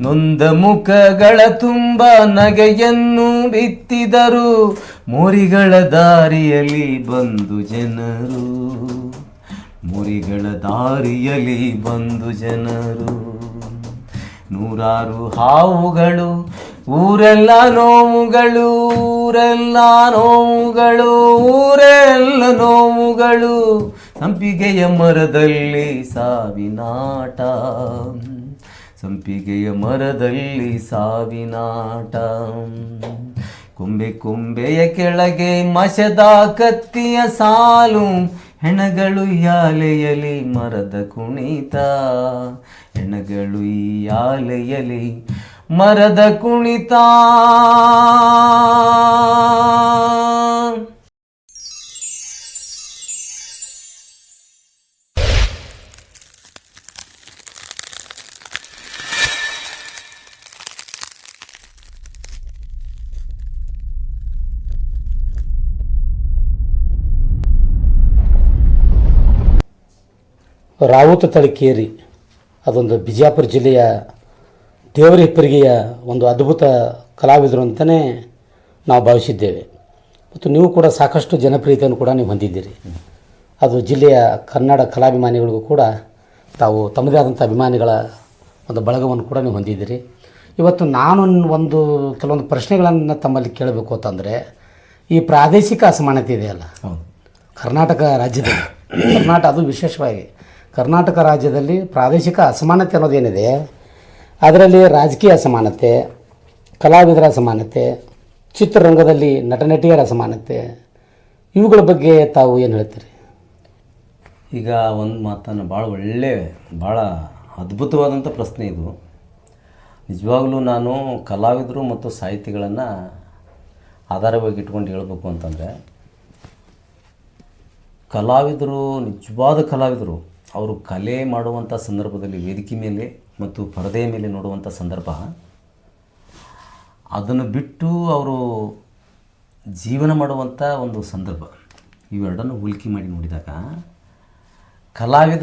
ನೊಂದ ಮುಖಗಳ ತುಂಬ ನಗೆಯನ್ನು ಬಿತ್ತಿದರು. ಮೋರಿಗಳ ದಾರಿಯಲ್ಲಿ ಬಂದು ಜನರು. ಮುರಿಗಳ ದಾರಿಯಲ್ಲಿ ಬಂದು ಜನರು. ನೂರಾರು ಹಾವುಗಳು, ಊರೆಲ್ಲ ನೋವುಗಳು ಊರೆಲ್ಲ ನೋವುಗಳು ಊರೆಲ್ಲ ನೋವುಗಳು. ಸಂಪಿಗೆಯ ಮರದಲ್ಲಿ ಸಾವಿನಾಟ ಸಂಪಿಗೆಯ ಮರದಲ್ಲಿ ಸಾವಿನಾಟ ಕೊಂಬೆ ಕೊಂಬೆಯ ಕೆಳಗೆ ಮಶದ ಕತ್ತಿಯ ಸಾಲು, ಹೆಣಗಳು ಯಾಲೆಯಲಿ ಮರದ ಕುಣಿತ. ಹೆಣಗಳು ಯಾಲೆಯಲಿ ಮರದ ಕುಣಿತ. ರಾವುತ ತಳಿಕೇರಿ ಅದೊಂದು ಬಿಜಾಪುರ ಜಿಲ್ಲೆಯ ದೇವರ ಹಿಪ್ಪರಿಗೆಯ ಒಂದು ಅದ್ಭುತ ಕಲಾವಿದರು ಅಂತಲೇ ನಾವು ಭಾವಿಸಿದ್ದೇವೆ. ಮತ್ತು ನೀವು ಕೂಡ ಸಾಕಷ್ಟು ಜನಪ್ರಿಯತೆಯನ್ನು ಕೂಡ ನೀವು ಹೊಂದಿದ್ದೀರಿ. ಅದು ಜಿಲ್ಲೆಯ ಕನ್ನಡ ಕಲಾಭಿಮಾನಿಗಳಿಗೂ ಕೂಡ ತಾವು ತಮ್ಮದೇ ಆದಂಥ ಅಭಿಮಾನಿಗಳ ಒಂದು ಬಳಗವನ್ನು ಕೂಡ ನೀವು ಹೊಂದಿದ್ದೀರಿ. ಇವತ್ತು ನಾನು ಒಂದು ಕೆಲವೊಂದು ಪ್ರಶ್ನೆಗಳನ್ನು ತಮ್ಮಲ್ಲಿ ಕೇಳಬೇಕು ಅಂತಂದರೆ ಈ ಪ್ರಾದೇಶಿಕ ಅಸಮಾನತೆ ಇದೆಯಲ್ಲ? ಕರ್ನಾಟಕ ರಾಜ್ಯದಲ್ಲಿ ಕರ್ನಾಟಕ ಅದು ವಿಶೇಷವಾಗಿ ಕರ್ನಾಟಕ ರಾಜ್ಯದಲ್ಲಿ ಪ್ರಾದೇಶಿಕ ಅಸಮಾನತೆ ಅನ್ನೋದೇನಿದೆ, ಅದರಲ್ಲಿ ರಾಜಕೀಯ ಅಸಮಾನತೆ, ಕಲಾವಿದರ ಅಸಮಾನತೆ, ಚಿತ್ರರಂಗದಲ್ಲಿ ನಟನಟಿಯರ ಅಸಮಾನತೆ, ಇವುಗಳ ಬಗ್ಗೆ ತಾವು ಏನು ಹೇಳ್ತೀರಿ? ಈಗ ಒಂದು ಮಾತನ್ನು ಭಾಳ ಒಳ್ಳೆ ಭಾಳ ಅದ್ಭುತವಾದಂಥ ಪ್ರಶ್ನೆ ಇದು. ನಿಜವಾಗಲೂ ನಾನು ಕಲಾವಿದರು ಮತ್ತು ಸಾಹಿತಿಗಳನ್ನು ಆಧಾರವಾಗಿ ಇಟ್ಕೊಂಡು ಹೇಳಬೇಕು ಅಂತಂದರೆ, ಕಲಾವಿದರು, ನಿಜವಾದ ಕಲಾವಿದರು ಅವರು ಕಲೆ ಮಾಡುವಂಥ ಸಂದರ್ಭದಲ್ಲಿ ವೇದಿಕೆ ಮೇಲೆ ಮತ್ತು ಪರದೆಯ ಮೇಲೆ ನೋಡುವಂಥ ಸಂದರ್ಭ. ಅದನ್ನು ಬಿಟ್ಟು ಅವರು ಜೀವನ ಮಾಡುವಂಥ ಒಂದು ಸಂದರ್ಭ. ಇವೆರಡನ್ನು ಹೋಲಿಕೆ ಮಾಡಿ ನೋಡಿದಾಗ ಕಲಾವಿದ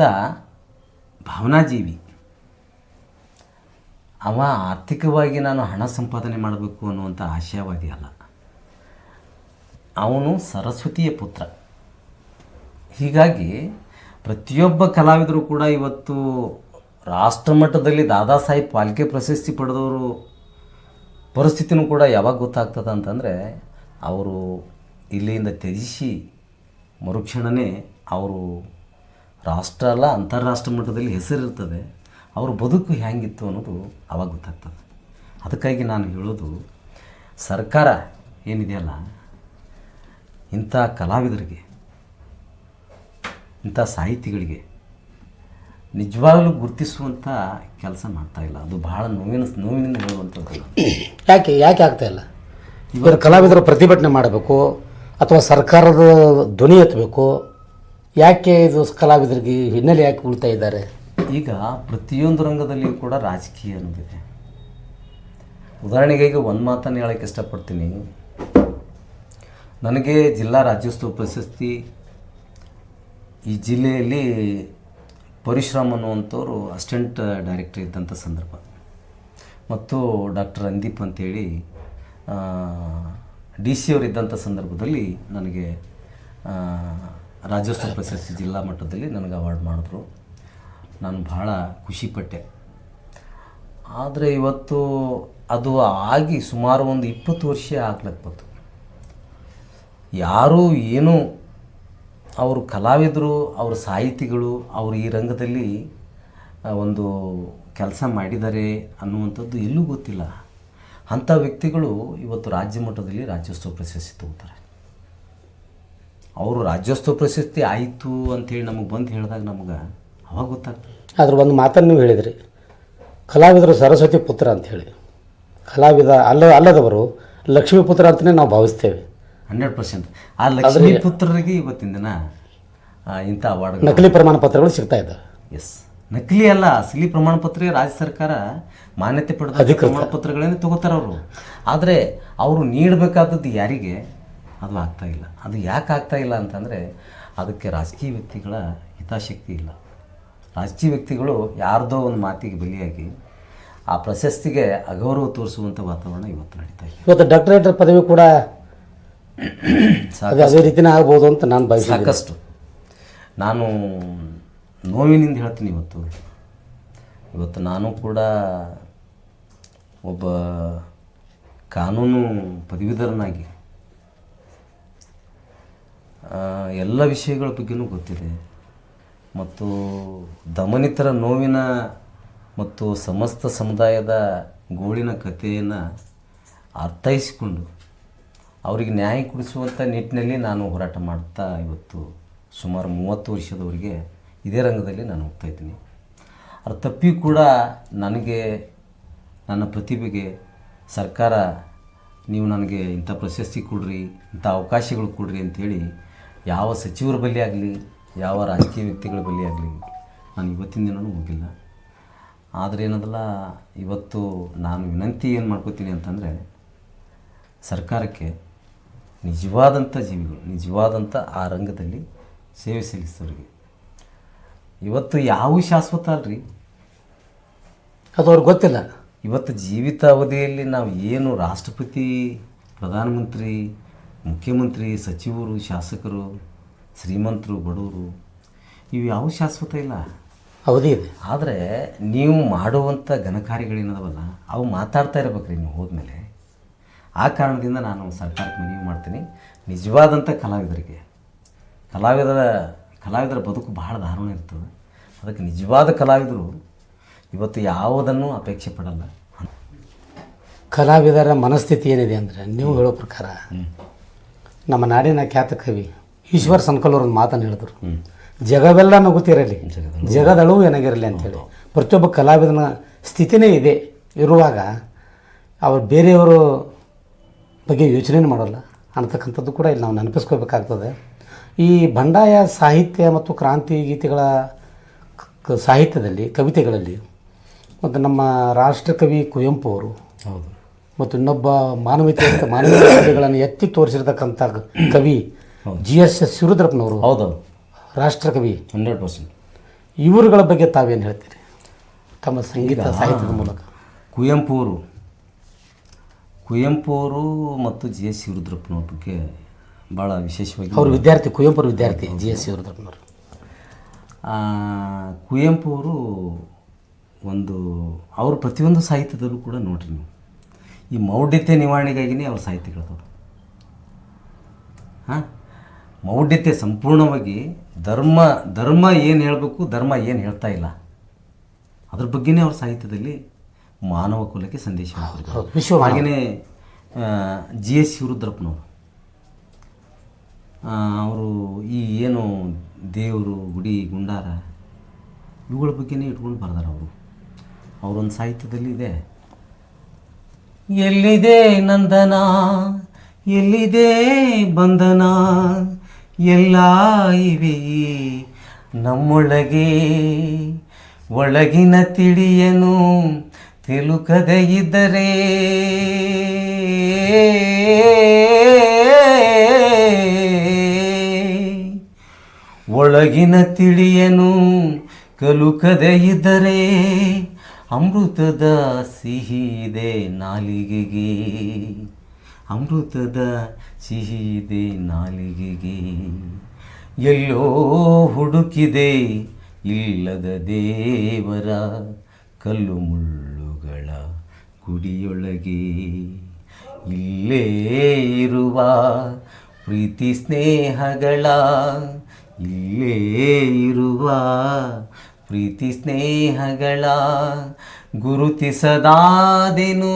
ಭಾವನಾಜೀವಿ. ಅವ ಆರ್ಥಿಕವಾಗಿ ನಾನು ಹಣ ಸಂಪಾದನೆ ಮಾಡಬೇಕು ಅನ್ನುವಂಥ ಆಶಯವಾದಿ ಅಲ್ಲ. ಅವನು ಸರಸ್ವತಿಯ ಪುತ್ರ. ಹೀಗಾಗಿ ಪ್ರತಿಯೊಬ್ಬ ಕಲಾವಿದರು ಕೂಡ ಇವತ್ತು ರಾಷ್ಟ್ರಮಟ್ಟದಲ್ಲಿ ದಾದಾ ಸಾಹೇಬ್ ಪಾಲ್ಕೆ ಪ್ರಶಸ್ತಿ ಪಡೆದವರು ಪರಿಸ್ಥಿತಿನೂ ಕೂಡ ಯಾವಾಗ ಗೊತ್ತಾಗ್ತದೆ ಅಂತಂದರೆ ಅವರು ಇಲ್ಲಿಯಿಂದ ತ್ಯಜಿಸಿ ಮರುಕ್ಷಣನೇ ಅವರು ರಾಷ್ಟ್ರ ಅಲ್ಲ, ಅಂತಾರಾಷ್ಟ್ರ ಮಟ್ಟದಲ್ಲಿ ಹೆಸರಿರ್ತದೆ. ಅವ್ರ ಬದುಕು ಹೇಗಿತ್ತು ಅನ್ನೋದು ಅವಾಗ ಗೊತ್ತಾಗ್ತದೆ. ಅದಕ್ಕಾಗಿ ನಾನು ಹೇಳೋದು, ಸರ್ಕಾರ ಏನಿದೆಯಲ್ಲ, ಇಂಥ ಕಲಾವಿದರಿಗೆ ಇಂಥ ಸಾಹಿತಿಗಳಿಗೆ ನಿಜವಾಗಲೂ ಗುರುತಿಸುವಂಥ ಕೆಲಸ ಮಾಡ್ತಾ ಇಲ್ಲ. ಅದು ಬಹಳ ನೋವಿನ ನೋವಿನಿಂದ ಹೇಳುವಂಥದ್ದು ಯಾಕೆ ಯಾಕೆ ಆಗ್ತಾ ಇಲ್ಲ? ಇವರು ಕಲಾವಿದರು ಪ್ರತಿಭಟನೆ ಮಾಡಬೇಕು ಅಥವಾ ಸರ್ಕಾರದ ಧ್ವನಿ ಎತ್ತಬೇಕು? ಯಾಕೆ ಇದು ಕಲಾವಿದರಿಗೆ ಹಿನ್ನೆಲೆ ಯಾಕೆ ಉಳ್ತಾ ಇದ್ದಾರೆ? ಈಗ ಪ್ರತಿಯೊಂದು ರಂಗದಲ್ಲಿಯೂ ಕೂಡ ರಾಜಕೀಯ ಅನ್ನೋದಿದೆ. ಉದಾಹರಣೆಗೆ ಈಗ ಒಂದು ಮಾತನ್ನು ಹೇಳೋಕ್ಕೆ ಇಷ್ಟಪಡ್ತೀನಿ. ನನಗೆ ಜಿಲ್ಲಾ ರಾಜ್ಯೋತ್ಸವ ಪ್ರಶಸ್ತಿ ಈ ಜಿಲ್ಲೆಯಲ್ಲಿ ಪರಶುರಾಮ್ ಅನ್ನುವಂಥವ್ರು ಅಸಿಸ್ಟೆಂಟ್ ಡೈರೆಕ್ಟರ್ ಇದ್ದಂಥ ಸಂದರ್ಭ. ಮತ್ತು ಡಾಕ್ಟರ್ ರಂದೀಪ್ ಅಂತೇಳಿ ಡಿ ಸಿ ಅವರು ಇದ್ದಂಥ ಸಂದರ್ಭದಲ್ಲಿ ನನಗೆ ರಾಜ್ಯೋತ್ಸವ ಪ್ರಶಸ್ತಿ ಜಿಲ್ಲಾ ಮಟ್ಟದಲ್ಲಿ ನನಗೆ ಅವಾರ್ಡ್ ಮಾಡಿದ್ರು. ನಾನು ಭಾಳ ಖುಷಿಪಟ್ಟೆ. ಆದರೆ ಇವತ್ತು ಅದು ಆಗಿ ಸುಮಾರು ಒಂದು ಇಪ್ಪತ್ತು ವರ್ಷ ಆಗ್ಲಕ್ಕೆ ಬಂತು. ಯಾರೂ ಏನು ಅವರು ಕಲಾವಿದರು, ಅವ್ರ ಸಾಹಿತಿಗಳು, ಅವರು ಈ ರಂಗದಲ್ಲಿ ಒಂದು ಕೆಲಸ ಮಾಡಿದ್ದಾರೆ ಅನ್ನುವಂಥದ್ದು ಎಲ್ಲೂ ಗೊತ್ತಿಲ್ಲ. ಅಂಥ ವ್ಯಕ್ತಿಗಳು ಇವತ್ತು ರಾಜ್ಯ ಮಟ್ಟದಲ್ಲಿ ರಾಜ್ಯೋತ್ಸವ ಪ್ರಶಸ್ತಿ ತಗೋತಾರೆ. ಅವರು ರಾಜ್ಯೋತ್ಸವ ಪ್ರಶಸ್ತಿ ಆಯಿತು ಅಂಥೇಳಿ ನಮಗೆ ಬಂದು ಹೇಳಿದಾಗ ನಮಗೆ ಅವಾಗ ಗೊತ್ತಾಗ್ತದೆ. ಅದ್ರ ಒಂದು ಮಾತನ್ನು ನೀವು ಹೇಳಿದ್ರಿ. ಕಲಾವಿದರು ಸರಸ್ವತಿ ಪುತ್ರ ಅಂತ ಹೇಳಿ ಕಲಾವಿದ ಅಲ್ಲ, ಅಲ್ಲದವರು ಲಕ್ಷ್ಮೀ ಪುತ್ರ ಅಂತಲೇ ನಾವು ಭಾವಿಸ್ತೇವೆ. Hundred percent. ಆ ಲಕ್ಷ್ಮೀ ಪುತ್ರರಿಗೆ ಇವತ್ತಿನ ದಿನ ಇಂಥ ಅವಾರ್ಡ್ ನಕಲಿ ಪ್ರಮಾಣ ಪತ್ರಗಳು ಸಿಗ್ತಾ ಇದ್ದಾವೆ ಎಸ್ ನಕಲಿ ಅಲ್ಲ ಅಸಲಿ ಪ್ರಮಾಣ ಪತ್ರ ರಾಜ್ಯ ಸರ್ಕಾರ ಮಾನ್ಯತೆ ಪಡೆದ ಪ್ರಮಾಣ ಪತ್ರಗಳನ್ನೇ ತಗೋತಾರೆ ಅವರು. ಆದರೆ ಅವರು ನೀಡಬೇಕಾದದ್ದು ಯಾರಿಗೆ? ಅದು ಆಗ್ತಾ ಇಲ್ಲ. ಅದು ಯಾಕೆ ಆಗ್ತಾ ಇಲ್ಲ ಅಂತಂದರೆ ಅದಕ್ಕೆ ರಾಜಕೀಯ ವ್ಯಕ್ತಿಗಳ ಹಿತಾಸಕ್ತಿ ಇಲ್ಲ. ರಾಜಕೀಯ ವ್ಯಕ್ತಿಗಳು ಯಾರ್ದೋ ಒಂದು ಮಾತಿಗೆ ಬಲಿಯಾಗಿ ಆ ಪ್ರಶಸ್ತಿಗೆ ಅಗೌರವ ತೋರಿಸುವಂಥ ವಾತಾವರಣ ಇವತ್ತು ನಡೀತಾ ಇದೆ. ಇವತ್ತು ಡಾಕ್ಟರೇಟ್ ಪದವಿ ಕೂಡ ಅದು ಅದೇ ರೀತಿನೇ ಆಗ್ಬೋದು ಅಂತ ನಾನು ಬಯಸ ಸಾಕಷ್ಟು. ನಾನು ನೋವಿನಿಂದ ಹೇಳ್ತೀನಿ ಇವತ್ತು. ಇವತ್ತು ನಾನು ಕೂಡ ಒಬ್ಬ ಕಾನೂನು ಪದವೀಧರನಾಗಿ ಎಲ್ಲ ವಿಷಯಗಳ ಬಗ್ಗೆನೂ ಗೊತ್ತಿದೆ. ಮತ್ತು ದಮನಿತರ ನೋವಿನ ಮತ್ತು ಸಮಸ್ತ ಸಮುದಾಯದ ಗೋಳಿನ ಕಥೆಯನ್ನು ಅರ್ಥೈಸಿಕೊಂಡು ಅವರಿಗೆ ನ್ಯಾಯ ಕೊಡಿಸುವಂಥ ನಿಟ್ಟಿನಲ್ಲಿ ನಾನು ಹೋರಾಟ ಮಾಡ್ತಾ ಇವತ್ತು ಸುಮಾರು ಮೂವತ್ತು ವರ್ಷದವರೆಗೆ ಇದೇ ರಂಗದಲ್ಲಿ ನಾನು ಹೋಗ್ತಾ ಇದ್ದೀನಿ. ಅದ್ರ ತಪ್ಪಿ ಕೂಡ ನನಗೆ, ನನ್ನ ಪ್ರತಿಭೆಗೆ ಸರ್ಕಾರ, ನೀವು ನನಗೆ ಇಂಥ ಪ್ರಶಸ್ತಿ ಕೊಡ್ರಿ, ಇಂಥ ಅವಕಾಶಗಳು ಕೊಡ್ರಿ ಅಂಥೇಳಿ ಯಾವ ಸಚಿವರ ಬಲಿ ಆಗಲಿ, ಯಾವ ರಾಜಕೀಯ ವ್ಯಕ್ತಿಗಳ ಬಲಿ ಆಗಲಿ ನಾನು ಇವತ್ತಿನ ದಿನವೂ ಹೋಗಿಲ್ಲ. ಆದರೆ ಏನದಲ್ಲ, ಇವತ್ತು ನಾನು ವಿನಂತಿ ಏನು ಮಾಡ್ಕೋತೀನಿ ಅಂತಂದರೆ ಸರ್ಕಾರಕ್ಕೆ ನಿಜವಾದಂಥ ಜೀವಿಗಳು ನಿಜವಾದಂಥ ಆ ರಂಗದಲ್ಲಿ ಸೇವೆ ಸಲ್ಲಿಸೋರಿಗೆ ಇವತ್ತು ಯಾವ ಶಾಶ್ವತ ಅಲ್ರಿ? ಅದು ಅವ್ರಿಗೆ ಗೊತ್ತಿಲ್ಲ. ಇವತ್ತು ಜೀವಿತ ಅವಧಿಯಲ್ಲಿ ನಾವು ಏನು ರಾಷ್ಟ್ರಪತಿ ಪ್ರಧಾನಮಂತ್ರಿ ಮುಖ್ಯಮಂತ್ರಿ ಸಚಿವರು ಶಾಸಕರು ಶ್ರೀಮಂತರು ಬಡವರು ಇವು ಯಾವ ಶಾಶ್ವತ ಇಲ್ಲ? ಅವಧಿ ಇದೆ. ಆದರೆ ನೀವು ಮಾಡುವಂಥ ಘನಕಾರ್ಯಗಳೇನದವಲ್ಲ ಅವು ಮಾತಾಡ್ತಾ ಇರ್ಬೇಕ್ರಿ ನೀವು ಹೋದ್ಮೇಲೆ. ಆ ಕಾರಣದಿಂದ ನಾನು ಸರ್ಕಾರಕ್ಕೆ ಮನವಿ ಮಾಡ್ತೀನಿ. ನಿಜವಾದಂಥ ಕಲಾವಿದರಿಗೆ. ಕಲಾವಿದರ ಕಲಾವಿದರ ಬದುಕು ಬಹಳ ದಾರುಣ ಇರ್ತದೆ. ಅದಕ್ಕೆ ನಿಜವಾದ ಕಲಾವಿದರು ಇವತ್ತು ಯಾವುದನ್ನು ಅಪೇಕ್ಷೆ ಪಡಲ್ಲ. ಕಲಾವಿದರ ಮನಸ್ಥಿತಿ ಏನಿದೆ ಅಂದರೆ ನೀವು ಹೇಳೋ ಪ್ರಕಾರ ನಮ್ಮ ನಾಡಿನ ಖ್ಯಾತ ಕವಿ ಈಶ್ವರ್ ಸನ್ಕಲ್ ಅವ್ರ ಒಂದು ಮಾತನ್ನು ಹೇಳಿದ್ರು. ಜಗವೆಲ್ಲ ನಗುತ್ತಿರಲಿ ಜಗದಳು ಏನಾಗಿರಲಿ ಅಂತೇಳಿ ಪ್ರತಿಯೊಬ್ಬ ಕಲಾವಿದನ ಸ್ಥಿತಿನೇ ಇದೆ. ಇರುವಾಗ ಅವ್ರು ಬೇರೆಯವರು ಬಗ್ಗೆ ಯೋಚನೆ ಮಾಡೋಲ್ಲ ಅನ್ನತಕ್ಕಂಥದ್ದು ಕೂಡ ಇಲ್ಲಿ ನಾವು ನೆನಪಿಸ್ಕೋಬೇಕಾಗ್ತದೆ ಈ ಬಂಡಾಯ ಸಾಹಿತ್ಯ ಮತ್ತು ಕ್ರಾಂತಿ ಗೀತೆಗಳ ಸಾಹಿತ್ಯದಲ್ಲಿ ಕವಿತೆಗಳಲ್ಲಿ ಮತ್ತು ನಮ್ಮ ರಾಷ್ಟ್ರಕವಿ ಕುವೆಂಪು ಅವರು ಹೌದು. ಮತ್ತು ಇನ್ನೊಬ್ಬ ಮಾನವೀಯತೆ ಮಾನವೀಯತೆಗಳನ್ನು ಎತ್ತಿ ತೋರಿಸಿರ್ತಕ್ಕಂಥ ಕವಿ ಜಿ ಎಸ್ ಎಸ್ ಶಿವರುದ್ರಪ್ಪನವರು ಹೌದು ರಾಷ್ಟ್ರಕವಿ. Hundred percent. ಇವರುಗಳ ಬಗ್ಗೆ ತಾವೇನು ಹೇಳ್ತೀರಿ? ತಮ್ಮ ಸಂಗೀತ ಸಾಹಿತ್ಯದ ಮೂಲಕ. ಕುವೆಂಪು ಅವರು ಕುವೆಂಪು ಅವರು ಮತ್ತು ಜಿ ಎಸ್ ಶಿವರುದ್ರಪ್ಪನವ್ರ ಬಗ್ಗೆ ಭಾಳ ವಿಶೇಷವಾಗಿ ಅವರು ವಿದ್ಯಾರ್ಥಿ ಕುವೆಂಪು ಅವ್ರ ವಿದ್ಯಾರ್ಥಿ ಜಿ ಎಸ್ ಶಿವರುದ್ರಪ್ಪನವರು. ಕುವೆಂಪು ಅವರು ಒಂದು ಅವ್ರ ಪ್ರತಿಯೊಂದು ಸಾಹಿತ್ಯದಲ್ಲೂ ಕೂಡ ನೋಡ್ರಿ ನೀವು. ಈ ಮೌಢ್ಯತೆ ನಿವಾರಣೆಗಾಗಿನೇ ಅವ್ರ ಸಾಹಿತ್ಯಗಳದವು ಹಾಂ? ಮೌಢ್ಯತೆ ಸಂಪೂರ್ಣವಾಗಿ ಧರ್ಮ ಧರ್ಮ ಏನು ಹೇಳಬೇಕು ಧರ್ಮ ಏನು ಹೇಳ್ತಾ ಇಲ್ಲ ಅದ್ರ ಬಗ್ಗೆನೇ ಅವ್ರ ಸಾಹಿತ್ಯದಲ್ಲಿ ಮಾನವ ಕುಲಕ್ಕೆ ಸಂದೇಶ ವಿಶ್ವ. ಹಾಗೆಯೇ ಜಿ ಎಸ್ ಶಿವರುದ್ರಪ್ಪನವರು ಅವರು ಈ ಏನು ದೇವರು ಗುಡಿ ಗುಂಡಾರ ಇವುಗಳ ಬಗ್ಗೆನೇ ಇಟ್ಕೊಂಡು ಬರ್ದಾರ ಅವರು. ಅವರೊಂದು ಸಾಹಿತ್ಯದಲ್ಲಿ ಇದೆ ಎಲ್ಲಿದೆ ನಂದನ ಎಲ್ಲಿದೆ ಬಂಧನ ಎಲ್ಲ ಇವೆ ನಮ್ಮೊಳಗೆ ಒಳಗಿನ ತಿಳಿಯನು ತಿಳುಕದೆ ಇದ್ದರೆ ಒಳಗಿನ ತಿಳಿಯನು ಕಲುಕದೆ ಇದ್ದರೆ ಅಮೃತದ ಸಿಹಿದೆ ನಾಲಿಗೆಗೆ. ಅಮೃತದ ಸಿಹಿದೆ ನಾಲಿಗೆಗೆ. ಎಲ್ಲೋ ಹುಡುಕಿದೆ ಇಲ್ಲದ ದೇವರ ಕಲ್ಲು ಮುಳ್ಳುಗಳ ಗುಡಿಯೊಳಗೆ ಇಲ್ಲೇ ಇರುವ ಪ್ರೀತಿ ಸ್ನೇಹಗಳ, ಇಲ್ಲೇ ಇರುವ ಪ್ರೀತಿ ಸ್ನೇಹಗಳ ಗುರುತಿಸದಾದೆನು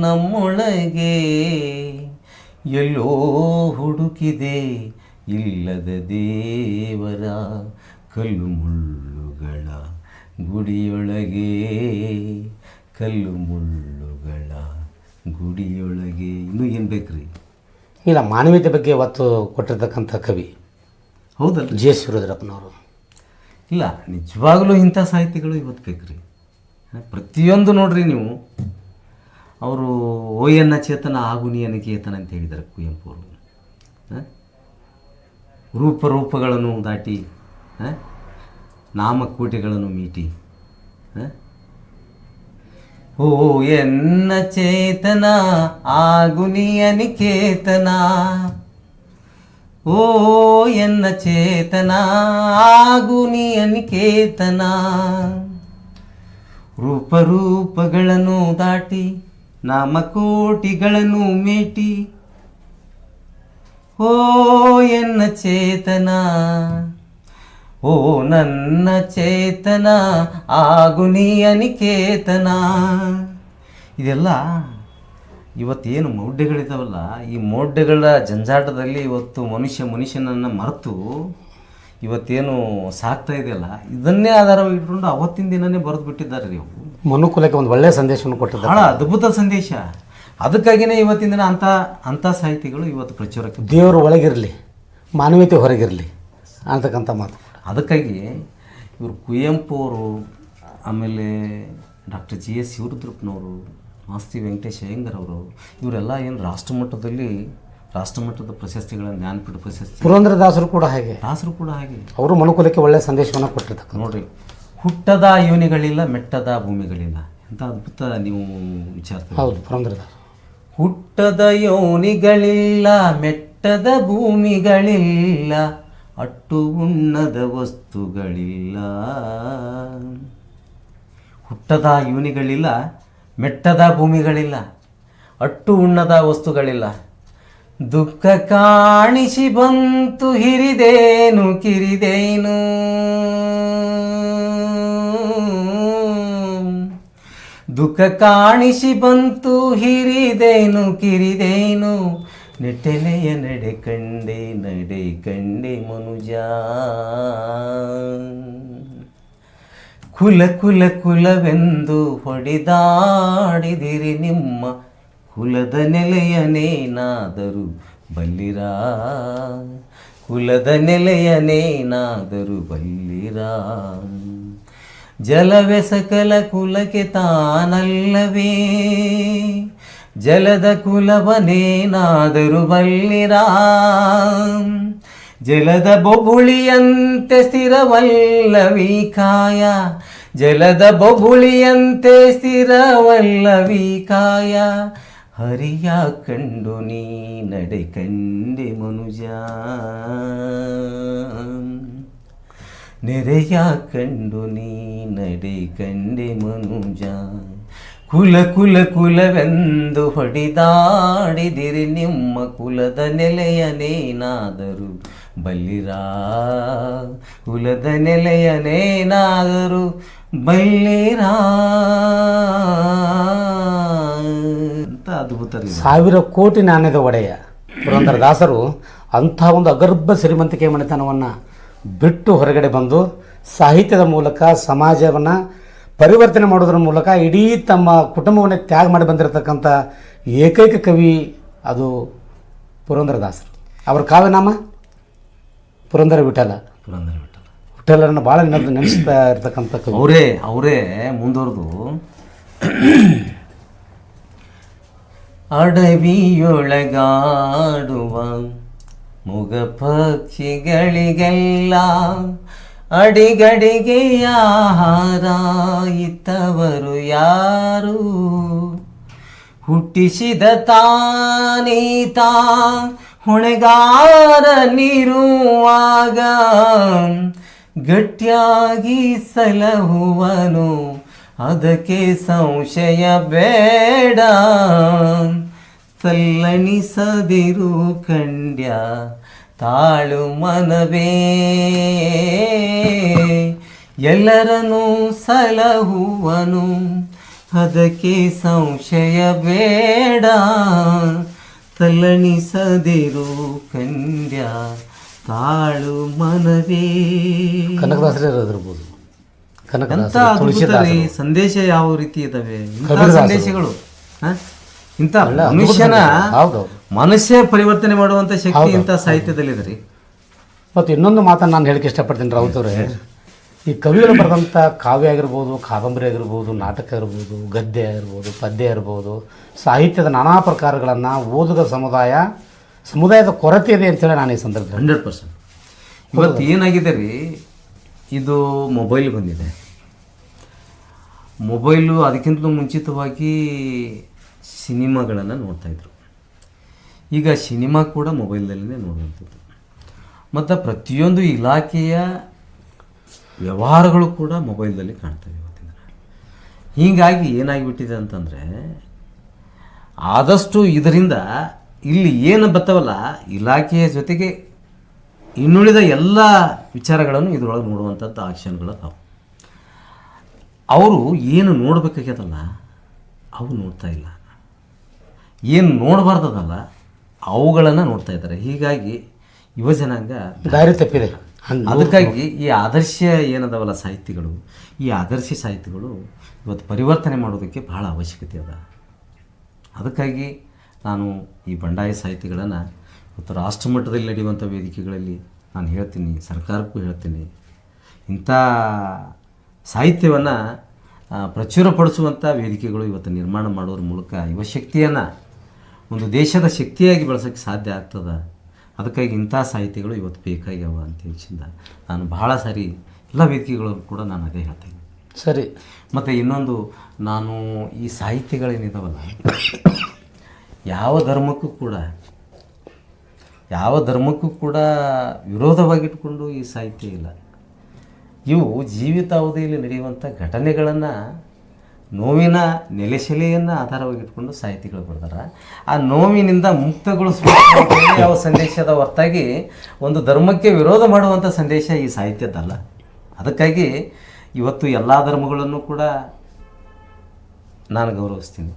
ನಮ್ಮೊಳಗೆ. ಎಲ್ಲೋ ಹುಡುಕಿದೆ ಇಲ್ಲದ ದೇವರ ಕಲ್ಲು ಮುಳ್ಳುಗಳ ಗುಡಿಯೊಳಗೆ. ಕಲ್ಲು ಮುಳ್ಳುಗಳ ಗುಡಿಯೊಳಗೆ ಇನ್ನೂ ಏನು ಬೇಕ್ರಿ ಇಲ್ಲ ಮಾನವೀಯತೆ ಬಗ್ಗೆ ಒತ್ತು ಕೊಟ್ಟಿರ್ತಕ್ಕಂಥ ಕವಿ ಹೌದಲ್ಲ ಜಿ ಎಸ್ ಶಿವರುದ್ರಪ್ಪನವರು ಇಲ್ಲ ನಿಜವಾಗಲೂ ಇಂಥ ಸಾಹಿತಿಗಳು ಇವತ್ತು ಬೇಕ್ರಿ ಪ್ರತಿಯೊಂದು ನೋಡ್ರಿ ನೀವು ಅವರು ಓ ಎನ್ನ ಚೇತನ ಆಗುನಿಯನ ಚೇತನ ಅಂತ ಹೇಳಿದ್ದಾರೆ ಕುವೆಂಪು ಅವರು ರೂಪರೂಪಗಳನ್ನು ರೂಪ ರೂಪಗಳನ್ನು ದಾಟಿ ಹ? ನಾಮಕೋಟಿಗಳನ್ನು ಮೀಟಿ ಹ? ಓ ಎನ್ನ ಚೇತನ ಆಗುನಿಯ ನಿಕೇತನ. ಓ ಎನ್ನ ಚೇತನ ಆಗುನಿಯ ನಿಕೇತನ. ರೂಪರೂಪಗಳನ್ನು ದಾಟಿ ನಾಮಕೋಟಿಗಳನ್ನು ಮೇಟಿ. ಓ ಎನ್ನ ಚೇತನ. ಓ ನನ್ನ ಚೇತನ ಆಗುನಿಯ ನಿಕೇತನ. ಇದೆಲ್ಲ ಇವತ್ತೇನು ಮೌಢ್ಯಗಳಿದಾವಲ್ಲ ಈ ಮೌಢ್ಯಗಳ ಜಂಜಾಟದಲ್ಲಿ ಇವತ್ತು ಮನುಷ್ಯ ಮನುಷ್ಯನನ್ನು ಮರೆತು ಇವತ್ತೇನು ಸಾಕ್ತಾ ಇದೆಯಲ್ಲ ಇದನ್ನೇ ಆಧಾರವಾಗಿ ಇಟ್ಕೊಂಡು ಅವತ್ತಿನ ದಿನನೇ ಬರೆದು ಬಿಟ್ಟಿದ್ದಾರೆ ರೀ ಅವು ಮನುಕುಲಕ್ಕೆ ಒಂದು ಒಳ್ಳೆಯ ಸಂದೇಶವನ್ನು ಕೊಟ್ಟಿದ್ದ ಭಾಳ ಅದ್ಭುತ ಸಂದೇಶ. ಅದಕ್ಕಾಗಿಯೇ ಇವತ್ತಿನ ದಿನ ಅಂಥ ಅಂಥ ಸಾಹಿತಿಗಳು ಇವತ್ತು ಪ್ರಚುರಕ್ಕೆ ದೇವರು ಒಳಗಿರಲಿ ಮಾನವೀಯತೆ ಹೊರಗಿರಲಿ ಅಂತಕ್ಕಂಥ ಮಾತು. ಅದಕ್ಕಾಗಿ ಇವರು ಕುವೆಂಪು ಅವರು ಆಮೇಲೆ ಡಾಕ್ಟರ್ ಜಿ ಎಸ್ ಶಿವರುದ್ರಪ್ಪನವರು ಮಾಸ್ತಿ ವೆಂಕಟೇಶ್ ಅಯ್ಯಂಗರ್ ಅವರು ಇವರೆಲ್ಲ ಏನು ರಾಷ್ಟ್ರಮಟ್ಟದಲ್ಲಿ ರಾಷ್ಟ್ರಮಟ್ಟದ ಪ್ರಶಸ್ತಿಗಳನ್ನು ಜ್ಞಾನಪೀಠ ಪ್ರಶಸ್ತಿ ಪುರಂದ್ರದಾಸರು ಕೂಡ ಹಾಗೆ. ದಾಸರು ಕೂಡ ಹಾಗೆ. ಅವರು ಮನುಕುಲಕ್ಕೆ ಒಳ್ಳೆಯ ಸಂದೇಶವನ್ನು ಕೊಟ್ಟಿರ್ತಕ್ಕ ನೋಡ್ರಿ ಹುಟ್ಟದ ಯೋನಿಗಳಿಲ್ಲ ಮೆಟ್ಟದ ಭೂಮಿಗಳಿಲ್ಲ. ಎಂಥ ಅದ್ಭುತ ನೀವು ವಿಚಾರ ಹೌದು ಪುರಂದ್ರದಾಸರು ಹುಟ್ಟದ ಯೋನಿಗಳಿಲ್ಲ ಮೆಟ್ಟದ ಭೂಮಿಗಳಿಲ್ಲ. ಅಟ್ಟು ಉಣ್ಣದ ವಸ್ತುಗಳಿಲ್ಲ. ಹುಟ್ಟದ ಇವನಿಗಳಿಲ್ಲ ಮೆಟ್ಟದ ಭೂಮಿಗಳಿಲ್ಲ, ಅಟ್ಟು ಉಣ್ಣದ ವಸ್ತುಗಳಿಲ್ಲ. ದುಃಖ ಕಾಣಿಸಿ ಬಂತು ಹಿರಿದೇನು, ಕಿರಿದೇನು? ದುಃಖ ಕಾಣಿಸಿ ಬಂತು ಹಿರಿದೇನು, ಕಿರಿದೇನು? ನೆಟ್ಟೆಲೆಯ ನಡೆ ಕಂಡೆ ನಡೆ ಕಂಡೆ ಮನುಜ. ಕುಲ ಕುಲ, ಕುಲವೆಂದು ಹೊಡೆದಾಡಿದಿರಿ ನಿಮ್ಮ ಕುಲದ ನೆಲೆಯನೇನಾದರೂ ಬಲ್ಲಿರ? ಕುಲದ ನೆಲೆಯನೇನಾದರೂ ಬಲ್ಲಿರ? ಜಲವೆಸಕಲ ಕುಲಕ್ಕೆ ತಾನಲ್ಲವೇ? ಜಲದ ಕುಲವನೇನಾದರೂ ಬಲ್ಲಿರ ಜಲದ ಬೊಬುಳಿಯಂತೆ ಸ್ಥಿರವಲ್ಲವಿ ಕಾಯ ಜಲದ ಬೊಬುಳಿಯಂತೆ ಸ್ಥಿರವಲ್ಲವಿ ಕಾಯ ಹರಿಯ ಕಂಡು ನೀ ನಡೆ ಕಂಡೆ ಮನುಜ ನೆರೆಯ ಕಂಡು ನೀ ನಡೆ ಕಂಡೆ ಮನುಜ ಕುಲ ಕುಲ ಕುಲವೆಂದು ಹೊಡಿದಾಡಿದಿರಿ ನಿಮ್ಮ ಕುಲದ ನೆಲೆಯನೇನಾದರೂ ಬಲ್ಲಿರಾ ಕುಲದ ನೆಲೆಯನೇನಾದರೂ ಬಲ್ಲಿರಾ. ಅಂತ ಅದ್ಭುತ ಸಾವಿರ ಕೋಟಿ ನಾಣ್ಯದ ಒಡೆಯ ಪುರಂದರದಾಸರು ಅಂಥ ಒಂದು ಅಗರ್ಭ ಶ್ರೀಮಂತಿಕೆ ಮನೆತನವನ್ನು ಬಿಟ್ಟು ಹೊರಗಡೆ ಬಂದು ಸಾಹಿತ್ಯದ ಮೂಲಕ ಸಮಾಜವನ್ನು ಪರಿವರ್ತನೆ ಮಾಡೋದ್ರ ಮೂಲಕ ಇಡೀ ತಮ್ಮ ಕುಟುಂಬವನ್ನೇ ತ್ಯಾಗ ಮಾಡಿ ಬಂದಿರತಕ್ಕಂಥ ಏಕೈಕ ಕವಿ ಅದು ಪುರಂದರದಾಸರು ಅವರ ಕಾವ್ಯನಾಮ? ಪುರಂದರ ವಿಠಲ. ಪುರಂದರ ವಿಠಲ. ವಿಠಲರನ್ನು ಭಾಳ ನೆನ ನೆನೆಸ್ತಾ ಇರ್ತಕ್ಕಂಥ ಕವಿ. ಅವರೇ ಅವರೇ ಮುಂದುವರೆದು. ಅಡವಿಯೊಳಗಾಡುವ ಮುಗ ಪಕ್ಷಿಗಳಿಗೆಲ್ಲ ಅಡಿಗಡಿಗೆಯ ಆಹಾರ ಇತ್ತವರು ಯಾರು? ಹುಟ್ಟಿಸಿದ ತಾನೀತ ಹೊಣೆಗಾರ ನೀರುವಾಗ ಗಟ್ಟಿಯಾಗಿ ಸಲಹುವನು. ಅದಕ್ಕೆ ಸಂಶಯ ಬೇಡ. ತಲ್ಲಣಿಸದಿರು ಕಂಡ್ಯ ತಾಳು ಮನವೇ. ಎಲ್ಲರನ್ನೂ ಸಲಹುವನು. ಅದಕ್ಕೆ ಸಂಶಯ ಬೇಡ. ತಲ್ಲಣಿಸದಿರು ಕಂಡ್ಯ ತಾಳು ಮನವೇ. ಕನಕದಾಸರೇ ಕನಕ ಸಂದೇಶ ಯಾವ ರೀತಿ ಇದಾವೆ? ಸಂದೇಶಗಳು ಹ? ಇಂಥ ಮನುಷ್ಯನ. ಹೌದೌದು. ಮನುಷ್ಯ ಪರಿವರ್ತನೆ ಮಾಡುವಂತ ಶಕ್ತಿ ಇಂಥ ಸಾಹಿತ್ಯದಲ್ಲಿ ರೀ. ಮತ್ತು ಇನ್ನೊಂದು ಮಾತನ್ನು ನಾನು ಹೇಳಕ್ಕೆ ಇಷ್ಟಪಡ್ತೀನಿ ರಾವುತ್ ಅವರೇ. ಈ ಕವಿಗಳು ಬರೆದಂಥ ಕಾವ್ಯ ಆಗಿರ್ಬೋದು ಕಾದಂಬರಿ ಆಗಿರ್ಬೋದು ನಾಟಕ ಇರ್ಬೋದು ಗದ್ಯ ಇರ್ಬೋದು ಪದ್ಯ ಇರ್ಬೋದು ಸಾಹಿತ್ಯದ ನಾನಾ ಪ್ರಕಾರಗಳನ್ನು ಓದುಗ ಸಮುದಾಯ ಸಮುದಾಯದ ಕೊರತೆ ಇದೆ ಅಂತೇಳಿ ನಾನು ಈ ಸಂದರ್ಭದಲ್ಲಿ ಹಂಡ್ರೆಡ್ ಪರ್ಸೆಂಟ್. ಇವತ್ತು ಏನಾಗಿದೆ ರೀ ಇದು ಮೊಬೈಲ್ ಬಂದಿದೆ. ಮೊಬೈಲು ಅದಕ್ಕಿಂತಲೂ ಮುಂಚಿತವಾಗಿ ಸಿನಿಮಾಗಳನ್ನು ನೋಡ್ತಾಯಿದ್ರು ಈಗ ಸಿನಿಮಾ ಕೂಡ ಮೊಬೈಲ್ನಲ್ಲೇ ನೋಡುವಂಥದ್ದು. ಮತ್ತು ಪ್ರತಿಯೊಂದು ಇಲಾಖೆಯ ವ್ಯವಹಾರಗಳು ಕೂಡ ಮೊಬೈಲ್ನಲ್ಲಿ ಕಾಣ್ತವೆ ಇವತ್ತಿನ. ಹೀಗಾಗಿ ಏನಾಗಿಬಿಟ್ಟಿದೆ ಅಂತಂದರೆ, ಆದಷ್ಟು ಇದರಿಂದ ಇಲ್ಲಿ ಏನು ಬರ್ತಾವಲ್ಲ ಇಲಾಖೆಯ ಜೊತೆಗೆ ಇನ್ನುಳಿದ ಎಲ್ಲ ವಿಚಾರಗಳನ್ನು ಇದರೊಳಗೆ ನೋಡುವಂಥದ್ದು ಆಕ್ಷನ್ಗಳು ಅದಾವೆ. ಅವರು ಏನು ನೋಡಬೇಕಾಗ್ಯದಲ್ಲ, ಅವು ನೋಡ್ತಾ ಇಲ್ಲ. ಏನು ನೋಡಬಾರ್ದದಲ್ಲ ಅವುಗಳನ್ನು ನೋಡ್ತಾ ಇದ್ದಾರೆ. ಹೀಗಾಗಿ ಯುವಜನಾಂಗ ದಾರಿ ತಪ್ಪಿದೆ. ಅದಕ್ಕಾಗಿ ಈ ಆದರ್ಶ ಏನದವಲ್ಲ ಸಾಹಿತ್ಯಗಳು ಈ ಆದರ್ಶ ಸಾಹಿತ್ಯಗಳು ಇವತ್ತು ಪರಿವರ್ತನೆ ಮಾಡೋದಕ್ಕೆ ಬಹಳ ಅವಶ್ಯಕತೆ ಅದ. ಅದಕ್ಕಾಗಿ ನಾನು ಈ ಬಂಡಾಯ ಸಾಹಿತ್ಯಗಳನ್ನು ಇವತ್ತು ರಾಷ್ಟ್ರ ಮಟ್ಟದಲ್ಲಿ ನಡೆಯುವಂಥ ವೇದಿಕೆಗಳಲ್ಲಿ ನಾನು ಹೇಳ್ತೀನಿ ಸರ್ಕಾರಕ್ಕೂ ಹೇಳ್ತೀನಿ. ಇಂಥ ಸಾಹಿತ್ಯವನ್ನು ಪ್ರಚುರಪಡಿಸುವಂಥ ವೇದಿಕೆಗಳು ಇವತ್ತು ನಿರ್ಮಾಣ ಮಾಡೋದ್ರ ಮೂಲಕ ಯುವಶಕ್ತಿಯನ್ನು ಒಂದು ದೇಶದ ಶಕ್ತಿಯಾಗಿ ಬಳಸೋಕ್ಕೆ ಸಾಧ್ಯ ಆಗ್ತದ? ಅದಕ್ಕಾಗಿ ಇಂಥ ಸಾಹಿತ್ಯಗಳು ಇವತ್ತು ಬೇಕಾಗ್ಯಾವ ಅಂತ ಹೆಚ್ಚಿಂದ ನಾನು ಬಹಳ ಸಾರಿ ಎಲ್ಲ ವೇದಿಕೆಗಳು ಕೂಡ ನಾನು ಅದೇ ಹೇಳ್ತೀನಿ. ಸರಿ. ಮತ್ತು ಇನ್ನೊಂದು ನಾನು ಈ ಸಾಹಿತ್ಯಗಳೇನಿದಾವಲ್ಲ ಯಾವ ಧರ್ಮಕ್ಕೂ ಕೂಡ ಯಾವ ಧರ್ಮಕ್ಕೂ ಕೂಡ ವಿರೋಧವಾಗಿಟ್ಕೊಂಡು ಈ ಸಾಹಿತ್ಯ ಇಲ್ಲ. ಇವು ಜೀವಿತಾವಧಿಯಲ್ಲಿ ನಡೆಯುವಂಥ ಘಟನೆಗಳನ್ನು ನೋವಿನ ನೆಲೆಶೆಲೆಯನ್ನು ಆಧಾರವಾಗಿಟ್ಕೊಂಡು ಸಾಹಿತಿಗಳು ಬರ್ತಾರೆ ಆ ನೋವಿನಿಂದ ಮುಕ್ತಗೊಳಿಸುವ ಯಾವ ಸಂದೇಶದ ಹೊರತಾಗಿ ಒಂದು ಧರ್ಮಕ್ಕೆ ವಿರೋಧ ಮಾಡುವಂಥ ಸಂದೇಶ ಈ ಸಾಹಿತ್ಯದ್ದಲ್ಲ. ಅದಕ್ಕಾಗಿ ಇವತ್ತು ಎಲ್ಲ ಧರ್ಮಗಳನ್ನು ಕೂಡ ನಾನು ಗೌರವಿಸ್ತೀನಿ.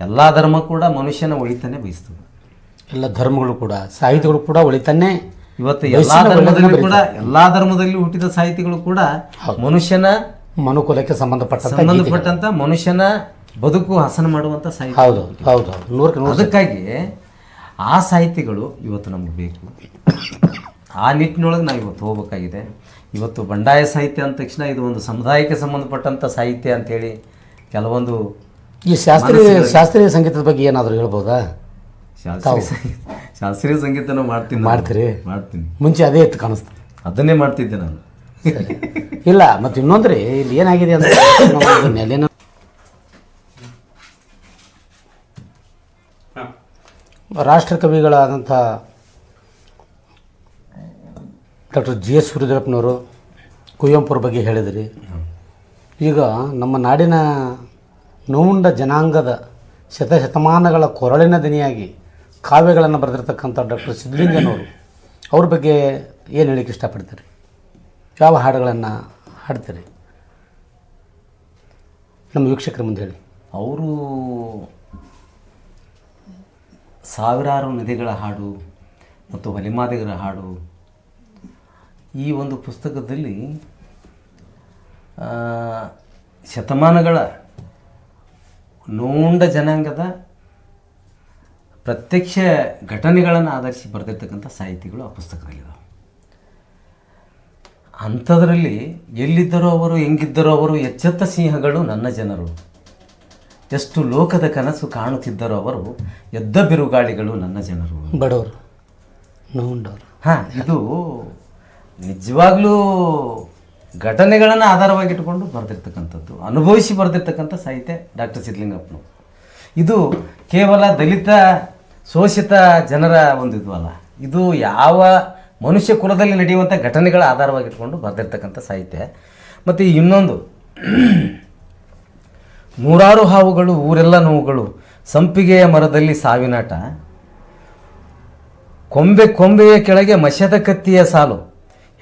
ಎಲ್ಲ ಧರ್ಮ ಕೂಡ ಮನುಷ್ಯನ ಒಳಿತನೇ ಬಯಸ್ತದೆ. ಎಲ್ಲ ಧರ್ಮಗಳು ಕೂಡ ಸಾಹಿತಿಗಳು ಕೂಡ ಉಳಿತಾನೆ ಇವತ್ತು ಎಲ್ಲ ಧರ್ಮದಲ್ಲಿ ಕೂಡ ಎಲ್ಲ ಧರ್ಮದಲ್ಲಿ ಹುಟ್ಟಿದ ಸಾಹಿತಿಗಳು ಕೂಡ ಮನುಷ್ಯನ ಮನುಕುಲಕ್ಕೆ ಸಂಬಂಧಪಟ್ಟಂತ ಸಂಬಂಧಪಟ್ಟಂತ ಮನುಷ್ಯನ ಬದುಕು ಹಸನ ಮಾಡುವಂತ ಸಾಹಿತ್ಯ. ಹೌದು ಹೌದು ಹೌದು. ನೂರಕ್ಕೆ ನೂರು ಅದಕ್ಕಾಗಿ ಆ ಸಾಹಿತ್ಯಗಳು ಇವತ್ತು ನಮ್ಗೆ ಬೇಕು. ಆ ನಿಟ್ಟಿನೊಳಗೆ ನಾವು ಇವತ್ತು ಹೋಗ್ಬೇಕಾಗಿದೆ. ಇವತ್ತು ಬಂಡಾಯ ಸಾಹಿತ್ಯ ಅಂದ ತಕ್ಷಣ ಇದು ಒಂದು ಸಮುದಾಯಕ್ಕೆ ಸಂಬಂಧಪಟ್ಟಂಥ ಸಾಹಿತ್ಯ ಅಂತೇಳಿ ಕೆಲವೊಂದು ಈ ಶಾಸ್ತ್ರೀಯ ಶಾಸ್ತ್ರೀಯ ಸಂಗೀತದ ಬಗ್ಗೆ ಏನಾದರೂ ಹೇಳ್ಬೋದಾ? ಶಾಸ್ತ್ರೀಯ ಸಂಗೀತ ಶಾಸ್ತ್ರೀಯ ಸಂಗೀತನ ಮಾಡ್ತೀನಿ ನಾನು. ಮಾಡ್ತೀರಿ? ಮಾಡ್ತೀನಿ. ಮುಂಚೆ ಅದೇ ಇತ್ತು ಕಾಣಿಸ್ತದೆ ಅದನ್ನೇ ಮಾಡ್ತಿದ್ದೆ ನಾನು. ಇಲ್ಲ, ಮತ್ತು ಇನ್ನೊಂದ್ರಿ, ಇಲ್ಲಿ ಏನಾಗಿದೆ ಅಂದ್ರೆ ನೆಲೆನ ರಾಷ್ಟ್ರ ಕವಿಗಳಾದಂಥ ಡಾಕ್ಟರ್ ಜಿ ಎಸ್ ಸುರದ್ರಪ್ಪನವರು ಕುವೆಂಪುರ ಬಗ್ಗೆ ಹೇಳಿದ್ರಿ. ಈಗ ನಮ್ಮ ನಾಡಿನ ನೋಂಡ ಜನಾಂಗದ ಶತಶತಮಾನಗಳ ಕೊರಳಿನ ದನಿಯಾಗಿ ಕಾವ್ಯಗಳನ್ನು ಬರೆದಿರ್ತಕ್ಕಂಥ ಡಾಕ್ಟರ್ ಸಿದ್ಧಲಿಂಗನವರು, ಅವ್ರ ಬಗ್ಗೆ ಏನು ಹೇಳಿಕ್ಕೆ ಇಷ್ಟಪಡ್ತೀರಿ? ಯಾವ ಹಾಡುಗಳನ್ನು ಹಾಡ್ತೀರಿ? ನಮ್ಮ ವೀಕ್ಷಕರ ಮುಂದೆ ಹೇಳಿ. ಅವರು ಸಾವಿರಾರು ನದಿಗಳ ಹಾಡು ಮತ್ತು ಹೊಲಿಮಾದಿಗರ ಹಾಡು ಈ ಒಂದು ಪುಸ್ತಕದಲ್ಲಿ ಶತಮಾನಗಳ ನೋಂಡ ಜನಾಂಗದ ಪ್ರತ್ಯಕ್ಷ ಘಟನೆಗಳನ್ನು ಆಧರಿಸಿ ಬರೆದಿರ್ತಕ್ಕಂಥ ಸಾಹಿತಿಗಳು ಆ ಪುಸ್ತಕದಲ್ಲಿದ್ದಾವೆ ಅಂಥದ್ರಲ್ಲಿ ಎಲ್ಲಿದ್ದರೋ ಅವರು ಹೆಂಗಿದ್ದರೂ ಅವರು ಎಚ್ಚೆತ್ತ ಸಿಂಹಗಳು ನನ್ನ ಜನರು. ಎಷ್ಟು ಲೋಕದ ಕನಸು ಕಾಣುತ್ತಿದ್ದರೂ ಅವರು ಎದ್ದ ಬಿರುಗಾಳಿಗಳು ನನ್ನ ಜನರು. ಬಡವರು ನೋಂಡವರು ಹಾಂ ಇದು ನಿಜವಾಗ್ಲೂ ಘಟನೆಗಳನ್ನು ಆಧಾರವಾಗಿಟ್ಟುಕೊಂಡು ಬರೆದಿರ್ತಕ್ಕಂಥದ್ದು ಅನುಭವಿಸಿ ಬರೆದಿರ್ತಕ್ಕಂಥ ಸಾಹಿತ್ಯ ಡಾಕ್ಟರ್ ಸಿದ್ಲಿಂಗಪ್ಪನು ಇದು ಕೇವಲ ದಲಿತ ಶೋಷಿತ ಜನರ ಒಂದು ಇದು ಅಲ್ಲ ಇದು ಯಾವ ಮನುಷ್ಯ ಕುಲದಲ್ಲಿ ನಡೆಯುವಂಥ ಘಟನೆಗಳ ಆಧಾರವಾಗಿಟ್ಕೊಂಡು ಬರೆದಿರ್ತಕ್ಕಂಥ ಸಾಹಿತ್ಯ. ಮತ್ತು ಇನ್ನೊಂದು, ನೂರಾರು ಹಾವುಗಳು, ಊರೆಲ್ಲ ನೋವುಗಳು, ಸಂಪಿಗೆಯ ಮರದಲ್ಲಿ ಸಾವಿನಾಟ, ಕೊಂಬೆ ಕೊಂಬೆಯ ಕೆಳಗೆ ಮಶದ ಕತ್ತಿಯ ಸಾಲು,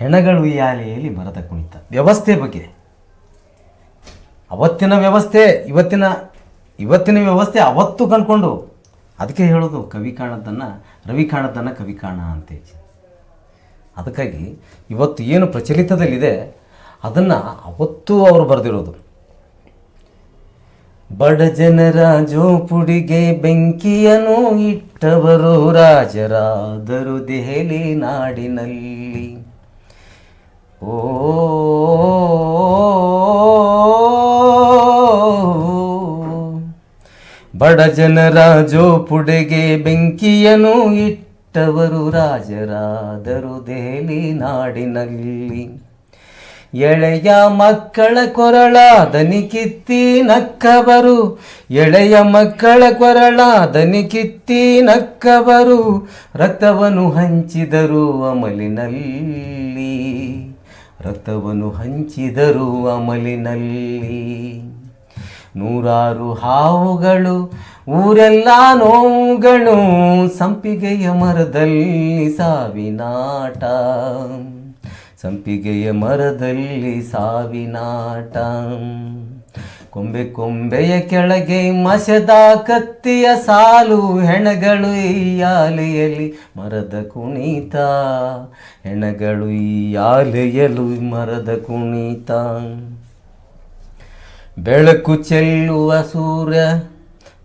ಹೆಣಗಳು ಯಾಲೆಯಲ್ಲಿ ಮರದ ಕುಣಿತ. ವ್ಯವಸ್ಥೆ ಬಗ್ಗೆ. ಅವತ್ತಿನ ವ್ಯವಸ್ಥೆ, ಇವತ್ತಿನ ಇವತ್ತಿನ ವ್ಯವಸ್ಥೆ ಅವತ್ತು ಕಂಡ್ಕೊಂಡು, ಅದಕ್ಕೆ ಹೇಳೋದು ಕವಿ ಕಾಣದ್ದನ್ನು, ರವಿ ಕಾಣದ್ದನ್ನು ಕವಿ ಕಾಣ ಅಂತೇಳಿ ಅದಕ್ಕಾಗಿ ಇವತ್ತು ಏನು ಪ್ರಚಲಿತದಲ್ಲಿದೆ, ಅದನ್ನು ಅವತ್ತು ಅವರು ಬರೆದಿರೋದು. ಬಡ ಜನರ ಜೋಪುಡಿಗೆ ಬೆಂಕಿಯನ್ನು ಇಟ್ಟವರು ರಾಜರಾದರು ದೆಹಲಿ ನಾಡಿನಲ್ಲಿ. ಓ, ಬಡ ಜನರ ಜೋಪುಡೆಗೆ ಬೆಂಕಿಯನ್ನು ಇಟ್ಟವರು ರಾಜರಾದರು ದೇಲಿ ನಾಡಿನಲ್ಲಿ. ಎಳೆಯ ಮಕ್ಕಳ ಕೊರಳ ದನಿ ಕಿತ್ತಿ ನಕ್ಕವರು, ಎಳೆಯ ಮಕ್ಕಳ ಕೊರಳ ದನಿ ಕಿತ್ತಿ ನಕ್ಕವರು, ರಕ್ತವನ್ನು ಹಂಚಿದರು ಅಮಲಿನಲ್ಲಿ. ರಕ್ತವನ್ನು ಹಂಚಿದರು ಅಮಲಿನಲ್ಲಿ. ನೂರಾರು ಹಾವುಗಳು, ಊರೆಲ್ಲ ನೋವುಗಳು, ಸಂಪಿಗೆಯ ಮರದಲ್ಲಿ ಸಾವಿನಾಟ. ಸಂಪಿಗೆಯ ಮರದಲ್ಲಿ ಸಾವಿನಾಟ. ಕೊಂಬೆ ಕೊಂಬೆಯ ಕೆಳಗೆ ಮಸೆದ ಕತ್ತಿಯ ಸಾಲು, ಹೆಣಗಳು ಈ ಆಲೆಯಲ್ಲಿ ಮರದ ಕುಣಿತ. ಹೆಣಗಳು ಈ ಆಲೆಯಲು ಮರದ ಕುಣಿತ. ಬೆಳಕು ಚೆಲ್ಲುವ ಸೂರ್ಯ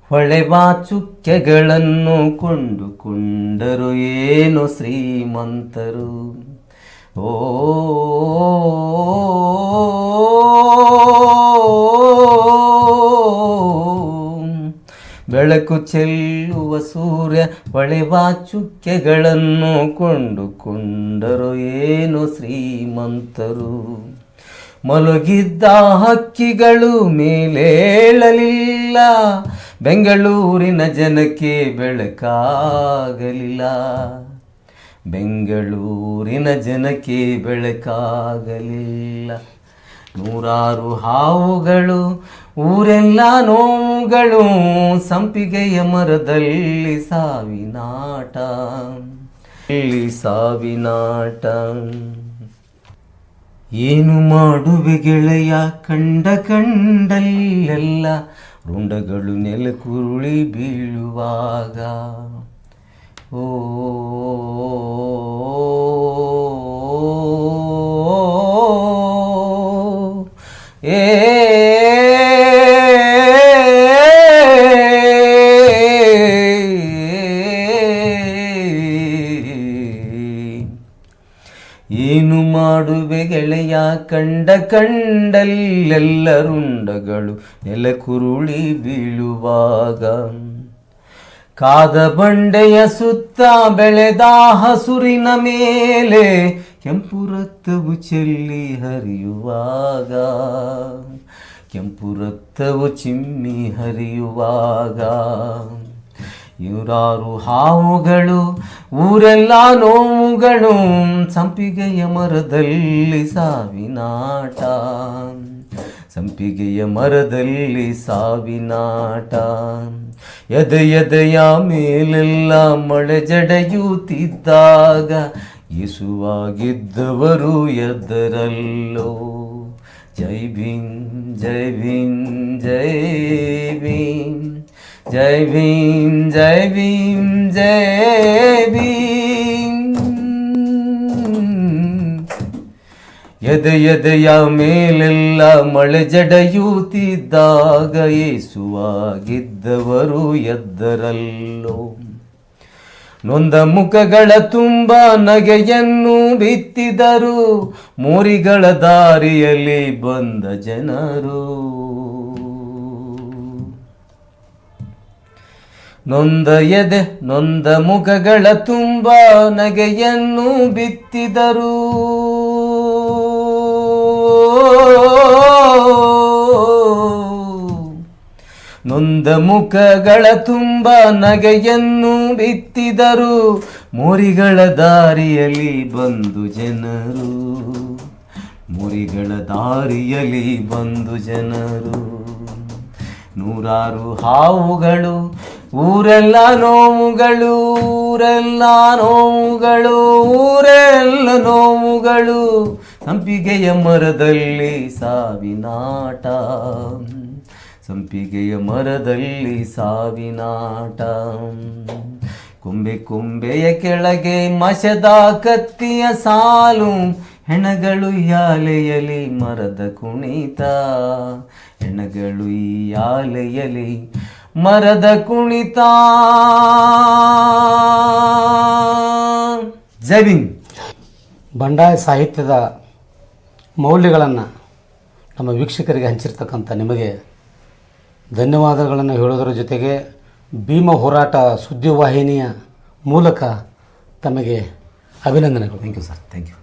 ಹೊಳೆವ ಚುಕ್ಕೆಗಳನ್ನು ಕೊಂಡುಕೊಂಡರು ಏನು ಶ್ರೀಮಂತರು? ಓ, ಬೆಳಕು ಚೆಲ್ಲುವ ಸೂರ್ಯ ಹೊಳೆವ ಚುಕ್ಕೆಗಳನ್ನು ಕೊಂಡುಕೊಂಡರು ಏನು ಶ್ರೀಮಂತರು? ಮಲಗಿದ್ದ ಹಕ್ಕಿಗಳು ಮೇಲೇಳಲಿಲ್ಲ. ಬೆಂಗಳೂರಿನ ಜನಕ್ಕೆ ಬೆಳಕಾಗಲಿಲ್ಲ. ಬೆಂಗಳೂರಿನ ಜನಕ್ಕೆ ಬೆಳಕಾಗಲಿಲ್ಲ. ನೂರಾರು ಹಾವುಗಳು, ಊರೆಲ್ಲ ನೋವುಗಳು, ಸಂಪಿಗೆಯ ಮರದಲ್ಲಿ ಸಾವಿನಾಟ ಇಲ್ಲಿ ಸಾವಿನಾಟ ಏನು ಮಾಡುವೆ ಗೆಳೆಯ? ಕಂಡ ಕಂಡಲ್ಲೆಲ್ಲ ರುಂಡಗಳು ನೆಲಕುರುಳಿ ಬೀಳುವಾಗ. ಓ ಕಂಡ ಕಂಡಲ್ಲೆಲ್ಲ ರುಂಡಗಳು ನೆಲಕುರುಳಿ ಬೀಳುವಾಗ. ಕಾದ ಬಂಡೆಯ ಸುತ್ತ ಬೆಳೆದ ಹಸುರಿನ ಮೇಲೆ ಕೆಂಪು ರಕ್ತವು ಚೆಲ್ಲಿ ಹರಿಯುವಾಗ. ಕೆಂಪು ರಕ್ತವು ಚಿಮ್ಮಿ ಹರಿಯುವಾಗ. ಇವರಾರು ಹಾವುಗಳು, ಊರೆಲ್ಲ ನೋವುಗಳು, ಸಂಪಿಗೆಯ ಮರದಲ್ಲಿ ಸಾವಿನಾಟ. ಸಂಪಿಗೆಯ ಮರದಲ್ಲಿ ಸಾವಿನಾಟ. ಎದೆ ಎದೆಯ ಮೇಲೆಲ್ಲ ಮಳೆ ಜಡೆಯುತ್ತಿದ್ದಾಗ ಇಸುವಾಗಿದ್ದವರು ಎದ್ದರಲ್ಲೋ. ಜೈ ಭೀಮ್ ಜೈ ಭೀಮ್ ಜೈ ಭೀಮ್. ಜೈ ಭೀಮ್ ಜೈ ಭೀಮ್ ಜೈ ಭೀಮ್. ಎದೆ ಎದೆಯ ಮೇಲೆಲ್ಲ ಮಳೆ ಜಡೆಯುತ್ತಿದ್ದಾಗ ಏಸುವಾಗಿದ್ದವರು ಎದ್ದರಲ್ಲೋ. ನೊಂದ ಮುಖಗಳ ತುಂಬ ನಗೆಯನ್ನು ಬಿತ್ತಿದರು, ಮೋರಿಗಳ ದಾರಿಯಲ್ಲಿ ಬಂದ ಜನರು. ನೊಂದ ಎದೆ ನೊಂದ ಮುಖಗಳ ತುಂಬ ನಗೆಯನ್ನು ಬಿತ್ತಿದರು. ನೊಂದ ಮುಖಗಳ ತುಂಬ ನಗೆಯನ್ನು ಬಿತ್ತಿದರು. ಮುರಿಗಳ ದಾರಿಯಲ್ಲಿ ಬಂದು ಜನರು. ಮುರಿಗಳ ದಾರಿಯಲ್ಲಿ ಬಂದು ಜನರು. ನೂರಾರು ಹಾವುಗಳು ಊರೆಲ್ಲ ನೋವುಗಳು ಊರೆಲ್ಲ ನೋವುಗಳು ಊರೆಲ್ಲ ನೋವುಗಳು. ಸಂಪಿಗೆಯ ಮರದಲ್ಲಿ ಸಾವಿನಾಟ. ಸಂಪಿಗೆಯ ಮರದಲ್ಲಿ ಸಾವಿನಾಟ. ಕೊಂಬೆ ಕೊಂಬೆಯ ಕೆಳಗೆ ಮಶದ ಕತ್ತಿಯ ಸಾಲು, ಹೆಣಗಳು ಯಾಲೆಯಲಿ ಮರದ ಕುಣಿತ. ಹೆಣಗಳು ಈ ಮರದ ಕುಣಿತ. ಜೈವಿಂಗ್ ಬಂಡಾಯ ಸಾಹಿತ್ಯದ ಮೌಲ್ಯಗಳನ್ನು ನಮ್ಮ ವೀಕ್ಷಕರಿಗೆ ಹಂಚಿರ್ತಕ್ಕಂಥ ನಿಮಗೆ ಧನ್ಯವಾದಗಳನ್ನು ಹೇಳೋದರ ಜೊತೆಗೆ ಭೀಮ ಹೋರಾಟ ಸುದ್ದಿವಾಹಿನಿಯ ಮೂಲಕ ತಮಗೆ ಅಭಿನಂದನೆಗಳು. Thank you sir thank you